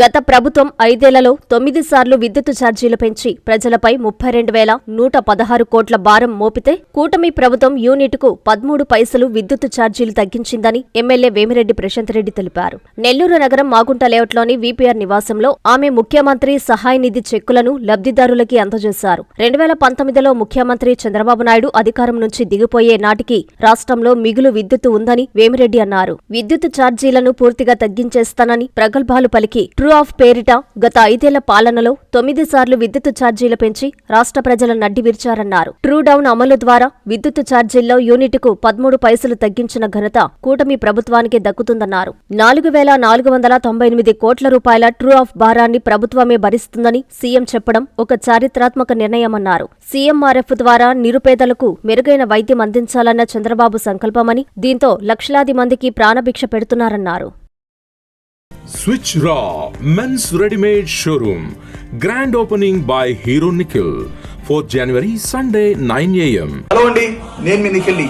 గత ప్రభుత్వం ఐదేళ్ళలో తొమ్మిది సార్లు విద్యుత్ ఛార్జీలు పెంచి ప్రజలపై ముప్పై రెండు వేల నూట పదహారు కోట్ల భారం మోపితే కూటమి ప్రభుత్వం యూనిట్కు పదమూడు పైసలు విద్యుత్ ఛార్జీలు తగ్గించిందని ఎమ్మెల్యే వేమిరెడ్డి ప్రశాంత్ రెడ్డి తెలిపారు. నెల్లూరు నగరం మాగుంట లేఅవుట్లోని వీపీఆర్ నివాసంలో ఆమె ముఖ్యమంత్రి సహాయ నిధి చెక్కులను లబ్ధిదారులకి అందజేశారు. రెండు వేల పంతొమ్మిదిలో ముఖ్యమంత్రి చంద్రబాబు నాయుడు అధికారం నుంచి దిగిపోయే నాటికి రాష్ట్రంలో మిగులు విద్యుత్ ఉందని వేమిరెడ్డి అన్నారు. విద్యుత్ ఛార్జీలను పూర్తిగా తగ్గించేస్తానని ప్రగల్భాలు పలికి ట్రూ ఆఫ్ పేరిట గత ఐదేళ్ళ పాలనలో తొమ్మిది సార్లు విద్యుత్ ఛార్జీలు పెంచి రాష్ట్ర ప్రజల నడ్డి విరిచారన్నారు. ట్రూ డౌన్ అమలు ద్వారా విద్యుత్ ఛార్జీల్లో యూనిట్కు పదమూడు పైసలు తగ్గించిన ఘనత కూటమి ప్రభుత్వానికి దక్కుతుందన్నారు. నాలుగు వేల నాలుగు వందల తొంభై ఎనిమిది కోట్ల రూపాయల ట్రూ ఆఫ్ భారాన్ని ప్రభుత్వమే భరిస్తుందని సీఎం చెప్పడం ఒక చారిత్రాత్మక నిర్ణయమన్నారు. సీఎంఆర్ఎఫ్ ద్వారా నిరుపేదలకు మెరుగైన వైద్యం అందించాలన్న చంద్రబాబు సంకల్పమని దీంతో లక్షలాది మందికి ప్రాణభిక్ష పెడుతున్నారన్నారు. Switch raw men's readymade showroom grand opening by hero Nikhil fourth January Sunday nine AM hello అండి నేను మీ నిఖిల్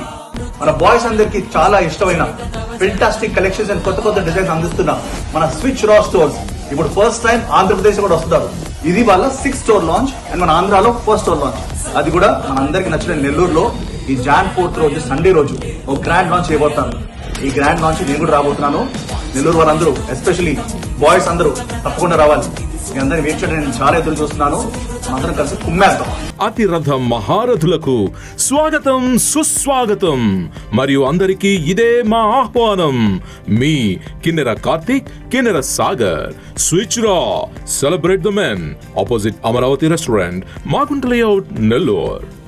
మన బాయ్స్ అందరికి చాలా ఇష్టమైన ఫెంటాస్టిక్ కలెక్షన్స్ అండ్ కొత్త కొత్త డిజైన్స్ అందిస్తున్న మన స్విచ్ రా స్టోర్స్ ఇప్పుడు ఫస్ట్ టైం ఆంధ్రప్రదేశ్ కూడా వస్తున్నారు. ఇది వాళ్ళ సిక్స్ స్టోర్ లాంచ్ అండ్ మన ఆంధ్రాలో ఫస్ట్ స్టోర్ లాంచ్ అది కూడా మన అందరికి నచ్చిన నెల్లూరులో ఈ జాన్ ఫోర్త్ రోజు సండే రోజు ఒక గ్రాండ్ లాంచ్ చేయబోతాను ఈ గ్రాండ్ లాంచ్ నేను కూడా రాబోతున్నాను. నెల్లూరు వాళ్ళందరూ ఎస్పెషలీ బాయ్స్ అందరూ తప్పకుండా రావాలి. మీ అందరిని వెయిట్ చేయడం నేను చాలా ఎదురు చూస్తున్నాను. అందరం కలిసి కుమ్మేస్తాం అతిరథ మహారథులకు స్వాగతం సుస్వాగతం. మరియు అందరికీ ఇదే మా ఆహ్వానం. మీ Kinnera Karthik Kinnera Sagar. Switch raw celebrate the men opposite Amaravati restaurant Magunta layout Nellore.